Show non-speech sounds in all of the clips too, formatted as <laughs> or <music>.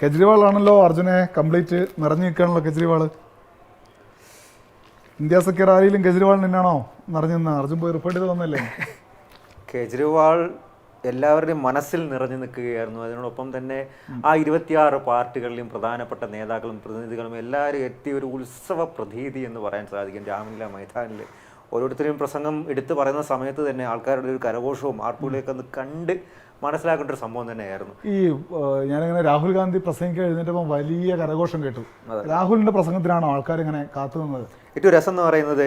കെജ്രിവാൾ ആണല്ലോ അർജുനെ കംപ്ലീറ്റ് നിറഞ്ഞു നിൽക്കുകയാണല്ലോ കെജ്രിവാൾ ഇന്ത്യ സഖ്യ റാലിയിലും കെജ്രിവാൾ നിന്നാണോ നിറഞ്ഞു നിന്ന്? അർജുൻ പോയി റിപ്പോർട്ട് ചെയ്ത് വന്നല്ലേ <laughs> കേജ്രിവാൾ എല്ലാവരുടെയും മനസ്സിൽ നിറഞ്ഞു നിൽക്കുകയായിരുന്നു. അതിനോടൊപ്പം തന്നെ ആ ഇരുപത്തിയാറ് പാർട്ടികളിലും പ്രധാനപ്പെട്ട നേതാക്കളും പ്രതിനിധികളും എല്ലാവരും എത്തിയ ഒരു ഉത്സവ പ്രതീതി എന്ന് പറയാൻ സാധിക്കും രാമലീല മൈതാനിൽ ഓരോരുത്തരെയും പ്രസംഗം എടുത്തു പറയുന്ന സമയത്ത് തന്നെ ആൾക്കാരുടെ ഒരു കരഘോഷവും ആർപ്പുകളൊക്കെ ഒന്ന് കണ്ട് മനസ്സിലാക്കേണ്ട ഒരു സംഭവം തന്നെയായിരുന്നു. ഈ ഞാനിങ്ങനെ രാഹുൽ ഗാന്ധി പ്രസംഗിക്കാൻ എഴുന്നേറ്റപ്പോൾ വലിയ കരഘോഷം കേട്ടു. രാഹുലിന്റെ പ്രസംഗത്തിനാണോ ആൾക്കാർ ഇങ്ങനെ കാത്തു നിന്നത് ഏറ്റവും രസം എന്ന് പറയുന്നത്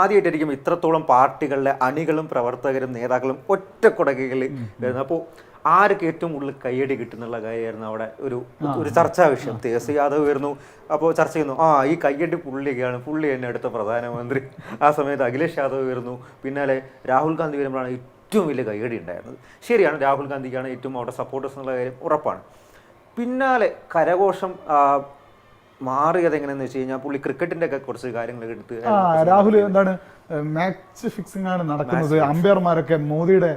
ആദ്യമായിട്ടായിരിക്കും ഇത്രത്തോളം പാർട്ടികളിലെ അണികളും പ്രവർത്തകരും നേതാക്കളും ഒറ്റ കുടകളിൽ വരുന്നത്. അപ്പോൾ ആർക്ക് ഏറ്റവും കൂടുതൽ കയ്യടി കിട്ടുന്നുള്ള കാര്യമായിരുന്നു അവിടെ ഒരു ഒരു ചർച്ചാ വിഷയം. തേജസ്വി യാദവ് വരുന്നു അപ്പോൾ ചർച്ച ചെയ്യുന്നു ആ ഈ കയ്യടി പുള്ളിയൊക്കെയാണ് പുള്ളി തന്നെ അടുത്ത പ്രധാനമന്ത്രി. ആ സമയത്ത് അഖിലേഷ് യാദവ് വരുന്നു പിന്നാലെ രാഹുൽ ഗാന്ധി വരുമ്പോഴാണ് ഏറ്റവും വലിയ കൈകടി ഉണ്ടായിരുന്നത്. ശരിയാണ് രാഹുൽ ഗാന്ധിക്കാണ് ഏറ്റവും അവിടെ സപ്പോർട്ടേഴ്സ് എന്നുള്ള കാര്യം ഉറപ്പാണ്. പിന്നാലെ കരഘോഷം മാറിയത് എങ്ങനെയെന്ന് വെച്ച് കഴിഞ്ഞാൽ പുള്ളി ക്രിക്കറ്റിന്റെ ഒക്കെ കുറച്ച് കാര്യങ്ങൾ എടുത്ത് രാഹുൽ എന്താണ് മാച്ച് ഫിക്സിംഗ് ആണ് നടക്കുന്നത്. അമ്പയർമാരൊക്കെ മോദിയുടെ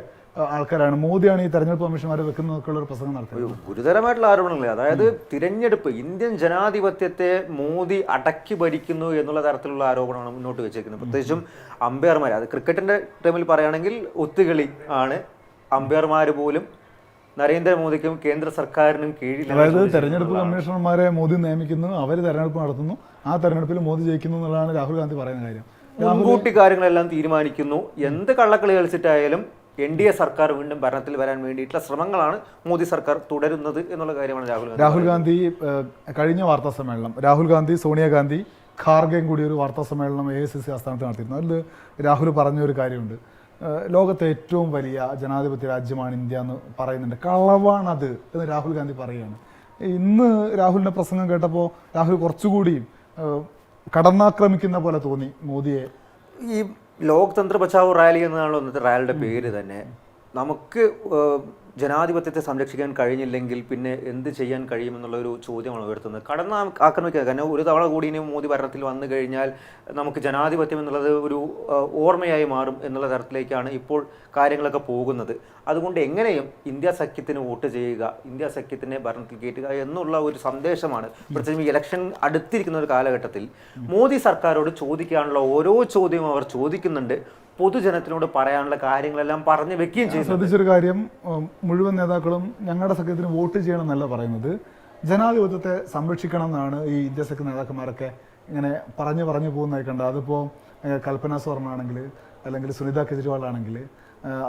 ആൾക്കാരാണ്. മോദിയാണ് ഈ തെരഞ്ഞെടുപ്പ് കമ്മീഷന്മാരെ വെക്കുന്നതൊക്കെയുള്ള ഒരു പ്രസംഗം നടത്തുന്നത് ഗുരുതരമായിട്ടുള്ള ആരോപണങ്ങളെ അതായത് തിരഞ്ഞെടുപ്പ് ഇന്ത്യൻ ജനാധിപത്യത്തെ മോദി അടക്കി ഭരിക്കുന്നു എന്നുള്ള തരത്തിലുള്ള ആരോപണമാണ് മുന്നോട്ട് വെച്ചേക്കുന്നത്. പ്രത്യേകിച്ചും അമ്പയർമാർ അത് ക്രിക്കറ്റിന്റെ ടൈമിൽ പറയുകയാണെങ്കിൽ ഒത്തുകളി ആണ്. അമ്പയർമാർ പോലും നരേന്ദ്രമോദിക്കും കേന്ദ്ര സർക്കാരിനും കീഴിൽ അതായത് തെരഞ്ഞെടുപ്പ് കമ്മീഷണർമാരെ മോദി നിയമിക്കുന്നു അവർ തെരഞ്ഞെടുപ്പ് നടത്തുന്നു ആ തെരഞ്ഞെടുപ്പിൽ മോദി ജയിക്കുന്നു എന്നുള്ളതാണ് രാഹുൽ ഗാന്ധി പറയുന്ന കാര്യം. മുൻകൂട്ടി കാര്യങ്ങളെല്ലാം തീരുമാനിക്കുന്നു. എന്ത് കള്ളക്കളി കളിച്ചിട്ടായാലും എൻ ഡി എ സർക്കാർ വീണ്ടും ഭരണത്തിൽ വരാൻ വേണ്ടിയിട്ടുള്ള ശ്രമങ്ങളാണ് മോദി സർക്കാർ തുടരുന്നത് എന്നുള്ള കാര്യമാണ് രാഹുൽ ഗാന്ധി രാഹുൽ ഗാന്ധി കഴിഞ്ഞ വാർത്താ സമ്മേളനം. രാഹുൽ ഗാന്ധി സോണിയാഗാന്ധി ഖാർഗെയും കൂടി ഒരു വാർത്താ സമ്മേളനം എ ഐ സി സി ആസ്ഥാനത്ത് നടത്തിയിരുന്നു. അതിൽ രാഹുൽ പറഞ്ഞൊരു കാര്യമുണ്ട്. ലോകത്തെ ഏറ്റവും വലിയ ജനാധിപത്യ രാജ്യമാണ് ഇന്ത്യ എന്ന് പറയുന്നുണ്ട്. കളവാണത് എന്ന് രാഹുൽ ഗാന്ധി പറയുകയാണ്. ഇന്ന് രാഹുലിന്റെ പ്രസംഗം കേട്ടപ്പോൾ രാഹുൽ കുറച്ചുകൂടി കടന്നാക്രമിക്കുന്ന പോലെ തോന്നി മോദിയെ. ഈ ലോക് തന്ത്ര ബച്ചാവോ റാലി എന്നാണല്ലോ ഇന്നത്തെ റാലിയുടെ പേര് തന്നെ. നമുക്ക് ജനാധിപത്യത്തെ സംരക്ഷിക്കാൻ കഴിഞ്ഞില്ലെങ്കിൽ പിന്നെ എന്ത് ചെയ്യാൻ കഴിയുമെന്നുള്ള ഒരു ചോദ്യമാണ് ഉയർത്തുന്നത്. കടന്ന ആക്രമിക്കുക കാരണം ഒരു തവണ കൂടി ഇനി മോദി ഭരണത്തിൽ വന്നു കഴിഞ്ഞാൽ നമുക്ക് ജനാധിപത്യം എന്നുള്ളത് ഒരു ഓർമ്മയായി മാറും എന്നുള്ള തരത്തിലേക്കാണ് ഇപ്പോൾ കാര്യങ്ങളൊക്കെ പോകുന്നത്. അതുകൊണ്ട് എങ്ങനെയും ഇന്ത്യ സഖ്യത്തിന് വോട്ട് ചെയ്യുക ഇന്ത്യ സഖ്യത്തിനെ ഭരണത്തിൽ കയറ്റുക എന്നുള്ള ഒരു സന്ദേശമാണ് പ്രത്യേകിച്ച് ഈ ഇലക്ഷൻ അടുത്തിരിക്കുന്ന ഒരു കാലഘട്ടത്തിൽ. മോദി സർക്കാരോട് ചോദിക്കാനുള്ള ഓരോ ചോദ്യവും അവർ ചോദിക്കുന്നുണ്ട്. പൊതുജനത്തിനോട് പറയാനുള്ള കാര്യങ്ങളെല്ലാം പറഞ്ഞു വെക്കുകയും ചെയ്യും ശ്രദ്ധിച്ചൊരു കാര്യം മുഴുവൻ നേതാക്കളും ഞങ്ങളുടെ സഖ്യത്തിന് വോട്ട് ചെയ്യണം എന്നല്ല പറയുന്നത്. ജനാധിപത്യത്തെ സംരക്ഷിക്കണം എന്നാണ് ഈ ഇന്ത്യ സഖ്യ നേതാക്കന്മാരൊക്കെ ഇങ്ങനെ പറഞ്ഞു പറഞ്ഞു പോകുന്നതായി കണ്ടത്. അതിപ്പോൾ കൽപ്പന സ്വർണ ആണെങ്കിൽ അല്ലെങ്കിൽ സുനിത കെജ്രിവാൾ ആണെങ്കിൽ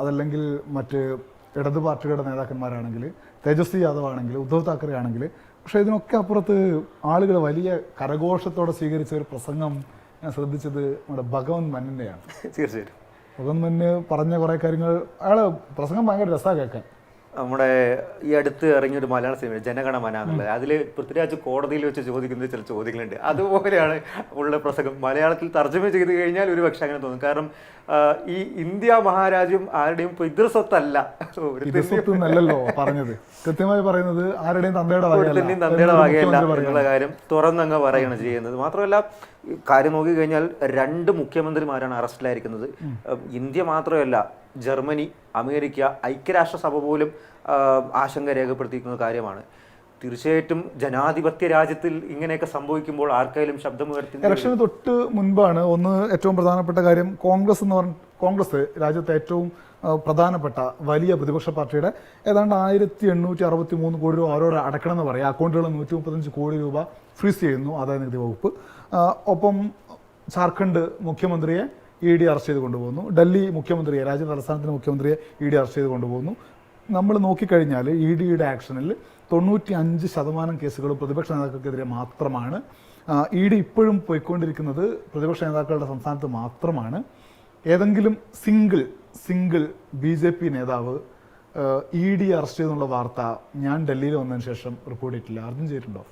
അതല്ലെങ്കിൽ മറ്റ് ഇടതു പാർട്ടികളുടെ നേതാക്കന്മാരാണെങ്കിൽ തേജസ്വി യാദവ് ആണെങ്കിൽ ഉദ്ധവ് താക്കറെ ആണെങ്കിൽ പക്ഷേ ഇതിനൊക്കെ അപ്പുറത്ത് ആളുകൾ വലിയ കരഘോഷത്തോടെ സ്വീകരിച്ച ഒരു പ്രസംഗം ഞാൻ ശ്രദ്ധിച്ചത് നമ്മുടെ ഭഗവന്ത് മന്നിന്റെയാണ് തീർച്ചയായിട്ടും. ഭഗവന്ത് മന്ന് പറഞ്ഞ കുറേ കാര്യങ്ങൾ അയാൾ പ്രസംഗം ഭയങ്കര രസമാണ് കേൾക്കാൻ. നമ്മുടെ ഈ അടുത്ത് ഇറങ്ങിയ ഒരു മലയാള സിനിമ ജനഗണമന എന്നുള്ളത്. അതിൽ പൃഥ്വിരാജ് കോടതിയിൽ വെച്ച് ചോദിക്കുന്ന ചില ചോദ്യങ്ങളുണ്ട്. അതുപോലെയാണ് ഉള്ള പ്രസംഗം. മലയാളത്തിൽ തർജമ ചെയ്ത് കഴിഞ്ഞാൽ ഒരു പക്ഷെ അങ്ങനെ തോന്നും. കാരണം ഈ ഇന്ത്യ മഹാരാജ്യം ആരുടെയും പിതൃസ്വത്തല്ല എന്നല്ലല്ലോ പറഞ്ഞത്. കൃത്യമായി പറയുന്നത് ആരുടെയും തന്തയുടെ തന്തയുടെ വകയല്ല. എന്നുള്ള കാര്യം തുറന്നങ്ങ് പറയുകയാണ് ചെയ്യുന്നത്. മാത്രമല്ല കാര്യം നോക്കിക്കഴിഞ്ഞാൽ രണ്ട് മുഖ്യമന്ത്രിമാരാണ് അറസ്റ്റിലായിരിക്കുന്നത്. ഇന്ത്യ മാത്രമല്ല ജർമ്മനി അമേരിക്ക ഐക്യരാഷ്ട്രസഭ പോലും ആശങ്ക രേഖപ്പെടുത്തിയിരിക്കുന്ന കാര്യമാണ്. തീർച്ചയായിട്ടും ജനാധിപത്യ രാജ്യത്തിൽ ഇങ്ങനെയൊക്കെ സംഭവിക്കുമ്പോൾ ആർക്കായാലും ശബ്ദമുയർത്തി ഇലക്ഷന് തൊട്ട് മുൻപാണ് ഒന്ന് ഏറ്റവും പ്രധാനപ്പെട്ട കാര്യം കോൺഗ്രസ് എന്ന് പറഞ്ഞ കോൺഗ്രസ് രാജ്യത്തെ ഏറ്റവും പ്രധാനപ്പെട്ട വലിയ പ്രതിപക്ഷ പാർട്ടിയുടെ ഏതാണ്ട് ആയിരത്തി എണ്ണൂറ്റി അറുപത്തി മൂന്ന് കോടി രൂപ ഓരോരോ അടക്കണമെന്ന് പറയാം. അക്കൗണ്ടുകളിൽ നൂറ്റി മുപ്പത്തഞ്ച് കോടി രൂപ ഫ്രീസ് ചെയ്യുന്നു ആദായ നികുതി വകുപ്പ്. ഒപ്പം ജാർഖണ്ഡ് മുഖ്യമന്ത്രിയെ ഇ ഡി അറസ്റ്റ് ചെയ്ത് കൊണ്ടുപോകുന്നു. ഡൽഹി മുഖ്യമന്ത്രിയെ രാജ്യ തലസ്ഥാനത്തിന് മുഖ്യമന്ത്രിയെ ഇ ഡി അറസ്റ്റ് ചെയ്ത് കൊണ്ടുപോകുന്നു. നമ്മൾ നോക്കിക്കഴിഞ്ഞാൽ ഇ ഡിയുടെ ആക്ഷനിൽ തൊണ്ണൂറ്റി അഞ്ച് ശതമാനം കേസുകൾ പ്രതിപക്ഷ നേതാക്കൾക്കെതിരെ മാത്രമാണ്. ഇ ഡി ഇപ്പോഴും പോയിക്കൊണ്ടിരിക്കുന്നത് പ്രതിപക്ഷ നേതാക്കളുടെ സംസ്ഥാനത്ത് മാത്രമാണ്. ഏതെങ്കിലും single single B J P നേതാവ് ഇ ഡി അറസ്റ്റ് ചെയ്തെന്നുള്ള വാർത്ത ഞാൻ ഡൽഹിയിൽ വന്നതിന് ശേഷം റിപ്പോർട്ട് ചെയ്തിട്ടില്ല. അർജുൻ ചെയ്തിട്ടുണ്ടോ?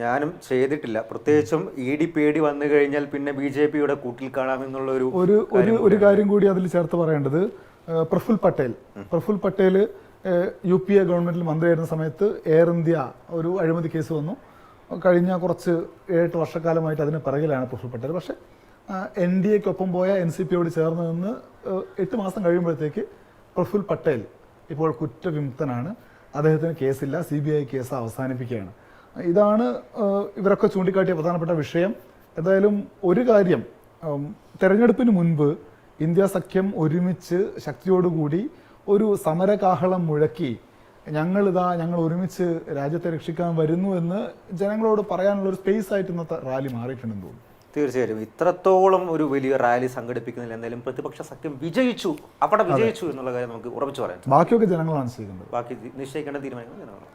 ഞാനും ചെയ്തിട്ടില്ല. പ്രത്യേകിച്ചും ഇ ഡി പേടി വന്നു കഴിഞ്ഞാൽ പിന്നെ ബി ജെ പിയുടെ കൂട്ടിൽ കാണാമെന്നുള്ള ഒരു ഒരു ഒരു ഒരു കാര്യം കൂടി അതിൽ ചേർത്ത് പറയേണ്ടത് Praful Patel. Praful Patel U P A ഗവൺമെന്റിൽ മന്ത്രിയായിരുന്ന സമയത്ത് എയർ ഇന്ത്യ ഒരു അഴിമതി കേസ് വന്നു. കഴിഞ്ഞ കുറച്ച് ഏഴെട്ട് വർഷക്കാലമായിട്ട് അതിന് പിറകിലാണ് പ്രഫുൽ പട്ടേൽ. പക്ഷേ എൻ ഡി എക്കൊപ്പം പോയ എൻ സി പിയോട് ചേർന്ന് നിന്ന് എട്ട് മാസം കഴിയുമ്പോഴത്തേക്ക് പ്രഫുൽ പട്ടേൽ ഇപ്പോൾ കുറ്റവിമുക്തനാണ്. അദ്ദേഹത്തിന് കേസില്ല സി ബി ഐ കേസ് അവസാനിപ്പിക്കുകയാണ്. ഇതാണ് ഇവരൊക്കെ ചൂണ്ടിക്കാട്ടിയ പ്രധാനപ്പെട്ട വിഷയം. എന്തായാലും ഒരു കാര്യം തെരഞ്ഞെടുപ്പിന് മുൻപ് ഇന്ത്യ സഖ്യം ഒരുമിച്ച് ശക്തിയോടുകൂടി ഒരു സമരകാഹളം മുഴക്കി ഞങ്ങളിതാ ഞങ്ങൾ ഒരുമിച്ച് രാജ്യത്തെ രക്ഷിക്കാൻ വരുന്നു എന്ന് ജനങ്ങളോട് പറയാനുള്ള ഒരു സ്പേസ് ആയിട്ട് ഇന്നത്തെ റാലി മാറിയിട്ടുണ്ടെന്ന് തോന്നുന്നു. തീർച്ചയായും. ഇത്രത്തോളം ഒരു വലിയ റാലി സംഘടിപ്പിക്കുന്നില്ല. എന്തായാലും പ്രതിപക്ഷ സഖ്യം വിജയിച്ചു അവിടെ വിജയിച്ചു എന്നുള്ള കാര്യം നമുക്ക് ഉറപ്പിച്ചു പറയാം ബാക്കിയൊക്കെ ജനങ്ങളാണ് ചെയ്യുന്നത് ബാക്കി നിശ്ചയിക്കേണ്ട തീരുമാനങ്ങൾ ജനങ്ങളാണ്.